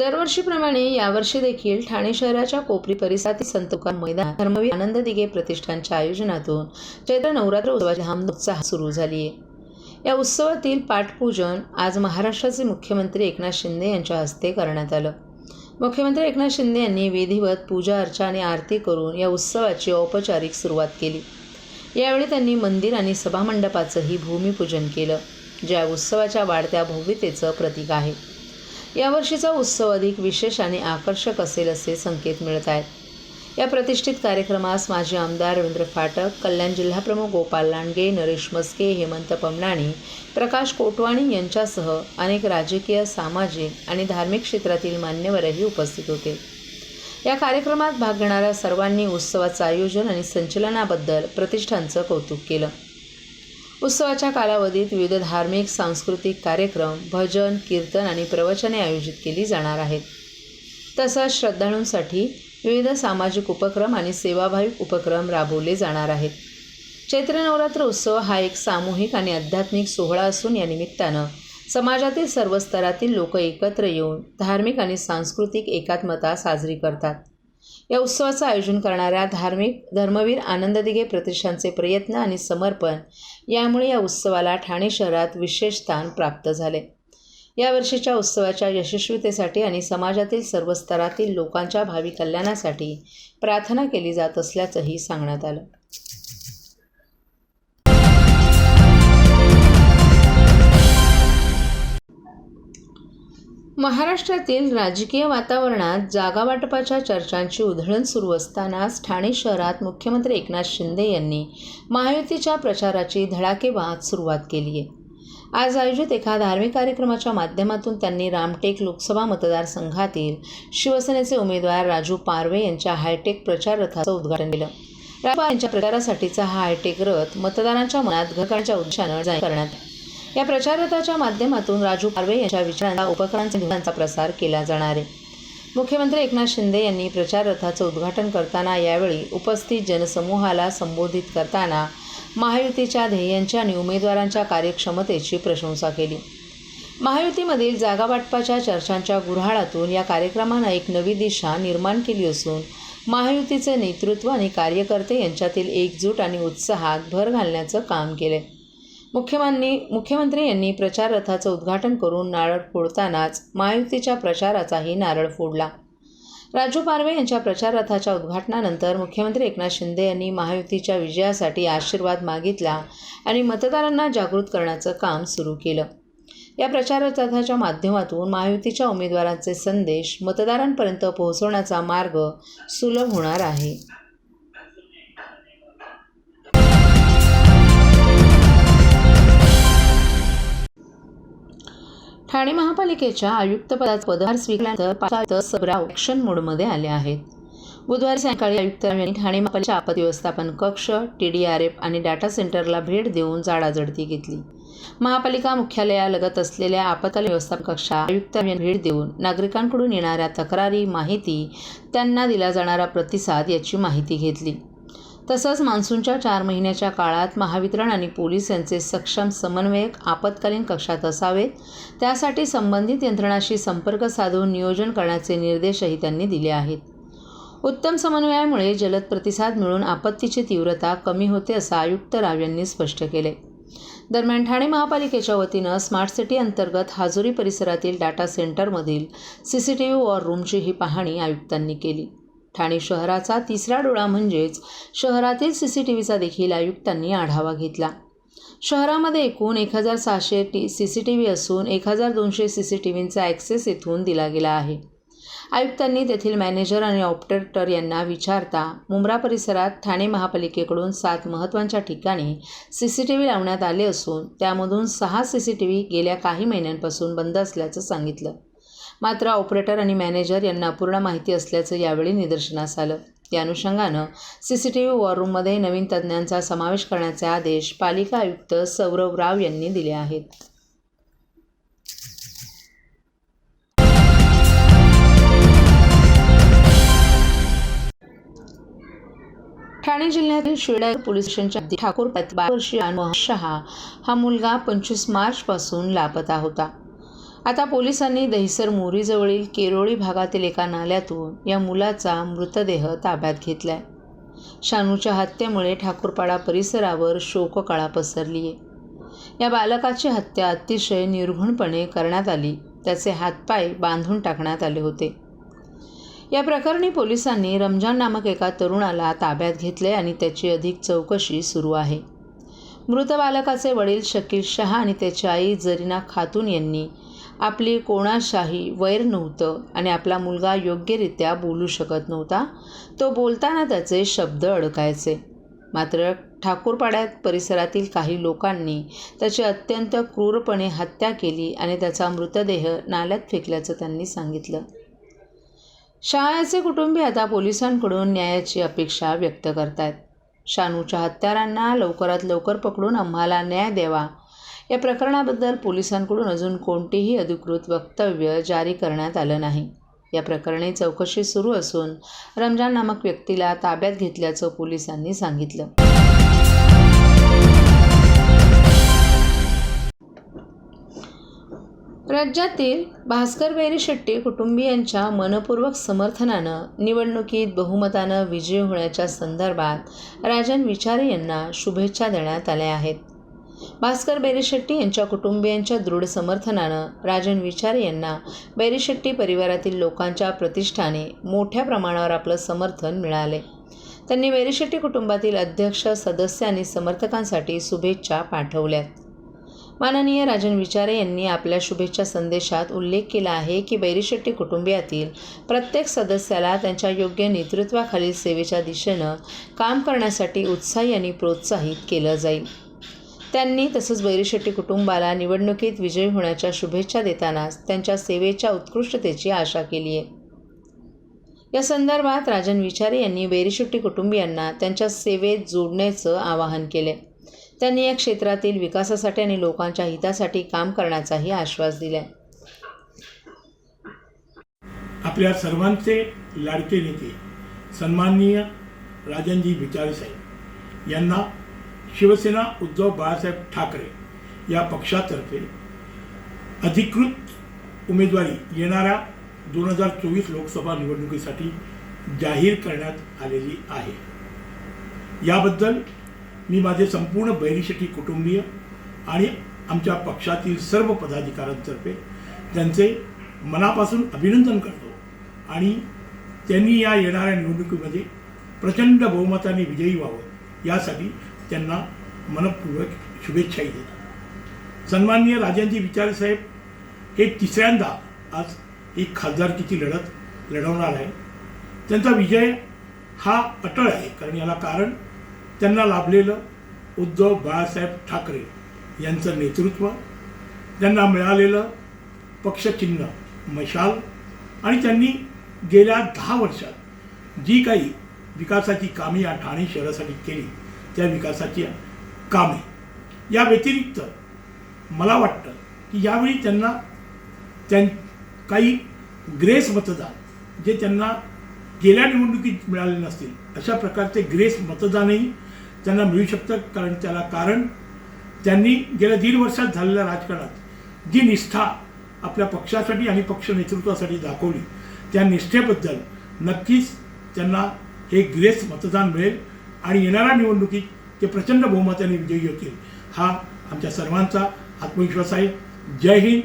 दरवर्षीप्रमाणे यावर्षी देखील ठाणे शहराच्या कोपरी परिसरातील संत मैदान धर्मवीर आनंद दिघे प्रतिष्ठानच्या आयोजनातून चैत्र नवरात्र उत्सवाची धाम उत्साह सुरू झाली आहे या उत्सवातील पाठपूजन आज महाराष्ट्राचे मुख्यमंत्री एकनाथ शिंदे यांच्या हस्ते करण्यात आलं. मुख्यमंत्री एकनाथ शिंदे यांनी विधिवत पूजा अर्चा आणि आरती करून या उत्सवाची औपचारिक सुरुवात केली. यावेळी त्यांनी मंदिर आणि सभामंडपाचंही भूमिपूजन केलं ज्या उत्सवाच्या वाढत्या भव्यतेचं प्रतीक आहे. यावर्षीचा उत्सव अधिक विशेष आणि आकर्षक असेल असे संकेत मिळत आहेत. या प्रतिष्ठित कार्यक्रमास माजी आमदार रवींद्र फाटक कल्याण जिल्हाप्रमुख गोपाल लांडगे नरेश मस्के हेमंत पमनाणी प्रकाश कोटवाणी यांच्यासह अनेक राजकीय सामाजिक आणि धार्मिक क्षेत्रातील मान्यवरही उपस्थित होते. या कार्यक्रमात भाग घेणाऱ्या सर्वांनी उत्सवाचं आयोजन आणि संचलनाबद्दल प्रतिष्ठानचं कौतुक केलं. उत्सवाच्या कालावधीत विविध धार्मिक सांस्कृतिक कार्यक्रम भजन कीर्तन आणि प्रवचने आयोजित केली जाणार आहेत. तसंच श्रद्धाळूंसाठी विविध सामाजिक उपक्रम आणि सेवाभाविक उपक्रम राबवले जाणार आहेत. चैत्र नवरात्र उत्सव हा एक सामूहिक आणि आध्यात्मिक सोहळा असून या निमित्तानं समाजातील सर्व स्तरातील लोक एकत्र येऊन धार्मिक आणि सांस्कृतिक एकात्मता साजरी करतात. या उत्सवाचं आयोजन करणाऱ्या धार्मिक धर्मवीर आनंद दिघे प्रतिष्ठानचे प्रयत्न आणि समर्पण यामुळे या उत्सवाला ठाणे शहरात विशेष स्थान प्राप्त झाले. यावर्षीच्या उत्सवाच्या यशस्वीतेसाठी आणि समाजातील सर्व स्तरातील लोकांच्या भावी कल्याणासाठी प्रार्थना केली जात असल्याचंही सांगण्यात आलं. महाराष्ट्रातील राजकीय वातावरणात जागा वाटपाच्या चर्चांची उधळण सुरू असतानाच ठाणे शहरात मुख्यमंत्री एकनाथ शिंदे यांनी महायुतीच्या प्रचाराची धडाकेबाज सुरुवात केली आहे आज आयोजित एका धार्मिक कार्यक्रमाच्या माध्यमातून त्यांनी रामटेक लोकसभा मतदारसंघातील शिवसेनेचे उमेदवार राजू पारवे यांच्या हायटेक प्रचार रथाचं उद्घाटन केलं राजू यांच्या प्रचारासाठीचा हा हायटेक रथ मतदारांच्या मनात घर उद्देशानं करण्यात आला. या प्रचाररथाच्या माध्यमातून राजू पारवे यांच्या विचारांचा उपकरणांचा प्रसार केला जाणार आहे. मुख्यमंत्री एकनाथ शिंदे यांनी प्रचार रथाचं उद्घाटन करताना यावेळी उपस्थित जनसमूहाला संबोधित करताना महायुतीच्या ध्येयांच्या आणि उमेदवारांच्या कार्यक्षमतेची प्रशंसा केली. महायुतीमधील जागावाटपाच्या चर्चांच्या गुऱ्हाळातून या कार्यक्रमानं एक नवी दिशा निर्माण केली असून महायुतीचे नेतृत्व आणि कार्यकर्ते यांच्यातील एकजूट आणि उत्साहात भर घालण्याचं काम केले मुख्यमंत्री मुख्यमंत्री यांनी प्रचार रथाचं उद्घाटन करून नारळ फोडतानाच महायुतीच्या प्रचाराचाही नारळ फोडला. राजू पारवे यांच्या प्रचार रथाच्या उद्घाटनानंतर मुख्यमंत्री एकनाथ शिंदे यांनी महायुतीच्या विजयासाठी आशीर्वाद मागितला आणि मतदारांना जागृत करण्याचं काम सुरू केलं. या प्रचार रथाच्या माध्यमातून महायुतीच्या उमेदवारांचे संदेश मतदारांपर्यंत पोहोचवण्याचा मार्ग सुलभ होणार आहे. ठाणे महापालिकेच्या आयुक्तपदाचा पदभार स्वीकारल्यानंतर पाच सबराव ॲक्शन मोडमध्ये आले आहेत. बुधवारी सायंकाळी आयुक्त यांनी ठाणे महापालिकेच्या आपत्ती व्यवस्थापन कक्ष टी डी आर एफ आणि डाटा सेंटरला भेट देऊन जाडाजडती घेतली. महापालिका मुख्यालयालगत असलेल्या आपत्कालीन व्यवस्थापन कक्षा आयुक्त यांनी भेट देऊन नागरिकांकडून येणाऱ्या तक्रारी माहिती त्यांना दिला जाणारा प्रतिसाद याची माहिती घेतली. तसंच मान्सूनच्या चार महिन्याच्या काळात महावितरण आणि पोलीस यांचे सक्षम समन्वयक आपत्कालीन कक्षात असावेत. त्यासाठी संबंधित यंत्रणाशी संपर्क साधून नियोजन करण्याचे निर्देशही त्यांनी दिले आहेत. उत्तम समन्वयामुळे जलद प्रतिसाद मिळून आपत्तीची तीव्रता कमी होते असं आयुक्त राव यांनी स्पष्ट केले. दरम्यान ठाणे महापालिकेच्या वतीनं स्मार्ट सिटी अंतर्गत हाजुरी परिसरातील data सेंटरमधील C C T V war रूमची ही पाहणी आयुक्तांनी केली. ठाणे शहराचा तिसरा डोळा म्हणजेच शहरातील सी सी टी व्हीचा देखील आयुक्तांनी आढावा घेतला. शहरामध्ये एकूण एक हजार सहाशे T C C T V असून एक हजार दोनशे सी सी टी व्हींचा ॲक्सेस येथून दिला गेला आहे. आयुक्तांनी तेथील मॅनेजर आणि ऑपरेटर यांना विचारता मुंब्रा परिसरात ठाणे महापालिकेकडून सात महत्त्वाच्या ठिकाणी सी सी टी व्ही लावण्यात आले असून त्यामधून सहा सी सी टी व्ही गेल्या काही महिन्यांपासून बंद असल्याचं सांगितलं. मात्र ऑपरेटर आणि मॅनेजर यांना अपूर्ण माहिती असल्याचं यावेळी निदर्शनास आलं. या अनुषंगानं C C T V war रूममध्ये नवीन तज्ज्ञांचा समावेश करण्याचे आदेश पालिका आयुक्त सौरव राव यांनी दिले आहेत. ठाणे जिल्ह्यातील शिर्डा पोलीस स्टेशनच्या ठाकूर बारा वर्षीय मोहन शहा हा मुलगा पंचवीस मार्चपासून लापता होता. आता पोलिसांनी दहिसर मोरीजवळील केरोळी भागातील एका नाल्यातून या मुलाचा मृतदेह ताब्यात घेतलाय. शानूच्या हत्येमुळे ठाकूरपाडा परिसरावर शोककळा पसरली आहे या बालकाची हत्या अतिशय निर्घुणपणे करण्यात आली. त्याचे हातपाय बांधून टाकण्यात आले होते. या प्रकरणी पोलिसांनी रमजान नामक एका तरुणाला ताब्यात घेतले आणि त्याची अधिक चौकशी सुरू आहे. मृत बालकाचे वडील शकील शहा आणि त्याची आई जरीना खातून यांनी आपली कोणाशाही वैर नव्हतं आणि आपला मुलगा योग्यरित्या बोलू शकत नव्हता. तो बोलताना त्याचे शब्द अडकायचे. मात्र ठाकूरपाड्यात परिसरातील काही लोकांनी त्याची अत्यंत क्रूरपणे हत्या केली आणि त्याचा मृतदेह नाल्यात फेकल्याचं त्यांनी सांगितलं. शाळेचे कुटुंबीय आता पोलिसांकडून न्यायाची अपेक्षा व्यक्त करतायत. शानूच्या हत्यारांना लवकरात लवकर पकडून आम्हाला न्याय द्यावा या प्रकरणाबद्दल पोलिसांकडून अजून कोणतेही अधिकृत वक्तव्य जारी करण्यात आलं नाही. या प्रकरणी चौकशी सुरू असून रमजान नामक व्यक्तीला ताब्यात घेतल्याचं पोलिसांनी सांगितलं. राज्यातील भास्कर बेरी शेट्टी कुटुंबियांच्या मनपूर्वक समर्थनानं निवडणुकीत बहुमतानं विजयी होण्याच्या संदर्भात राजन विचारे यांना शुभेच्छा देण्यात आल्या आहेत. भास्कर बेरीशेट्टी यांच्या कुटुंबियांच्या दृढ समर्थनानं राजन विचारे यांना बेरीशेट्टी परिवारातील लोकांच्या प्रतिष्ठाने मोठ्या प्रमाणावर आपलं समर्थन मिळाले. त्यांनी बेरीशेट्टी कुटुंबातील अध्यक्ष सदस्य आणि समर्थकांसाठी शुभेच्छा पाठवल्यात. माननीय राजन विचारे यांनी आपल्या शुभेच्छा संदेशात उल्लेख केला आहे की बैरीशेट्टी कुटुंबियातील प्रत्येक सदस्याला त्यांच्या योग्य नेतृत्वाखालील सेवेच्या दिशेनं काम करण्यासाठी उत्साही आणि प्रोत्साहित केलं जाईल. त्यांनी तसंच बैरीशेट्टी कुटुंबाला निवडणुकीत विजयी होण्याच्या शुभेच्छा देतानाच त्यांच्या सेवेच्या उत्कृष्टतेची आशा केली आहे. या संदर्भात राजन विचारे यांनी बैरीशेट्टी कुटुंबियांना त्यांच्या सेवेत जोडण्याचं आवाहन केले त्यांनी या क्षेत्रातील विकासासाठी आणि लोकांच्या हितासाठी काम करण्याचाही आश्वास दिला आपल्या सर्वांचे लाडके नेते सन्माननीय राजनजी विचारे साहेब यांना शिवसेना उद्धव बाळासाहेब ठाकरे या पक्षातर्फे अधिकृत उमेदवारी येणाऱ्या दोन हजार चोवीस लोकसभा निवडणुकीसाठी जाहीर करण्यात आलेली आहे. याबद्दल मी माझे संपूर्ण बैरीशेटी कुटुंबीय आणि आमच्या पक्षातील सर्व पदाधिकाऱ्यांतर्फे त्यांचे मनापासून अभिनंदन करतो आणि त्यांनी या येणाऱ्या निवडणुकीमध्ये प्रचंड बहुमताने विजयी व्हावं यासाठी त्यांना मनपूर्वक शुभेच्छाही देतो सन्माननीय राजांजी विचारे साहेब हे तिसऱ्यांदा आज ही खासदारकीची लढत लढवणार आहे. त्यांचा विजय हा अटळ आहे कारण याला कारण त्यांना लाभलेलं उद्धव बाळासाहेब ठाकरे यांचं नेतृत्व त्यांना मिळालेलं पक्षचिन्ह मशाल आणि त्यांनी गेल्या दहा वर्षात जी काही विकासाची कामे या ठाणे शहरासाठी केली त्या विकासाची कामे. या व्यतिरिक्त मला वाटतं की यावेळी त्यांना त्यां काही ग्रेस मतदान जे त्यांना गेल्या निवडणुकीत मिळाले नसतील अशा प्रकारचे ग्रेस मतदानही त्यांना मिळू शकतं. कारण त्याला कारण त्यांनी गेल्या दीड वर्षात झालेल्या राजकारणात जी निष्ठा आपल्या पक्षासाठी आणि पक्ष नेतृत्वासाठी दाखवली त्या निष्ठेबद्दल नक्कीच त्यांना हे ग्रेस मतदान मिळेल. आणि येणाऱ्या निवडणुकीत ते प्रचंड बहुमताने विजयी होतील. हा आमच्या सर्वांचा आत्मविश्वास आहे. जय हिंद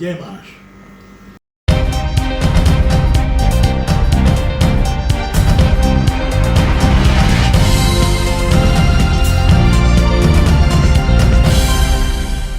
जय महाराष्ट्र.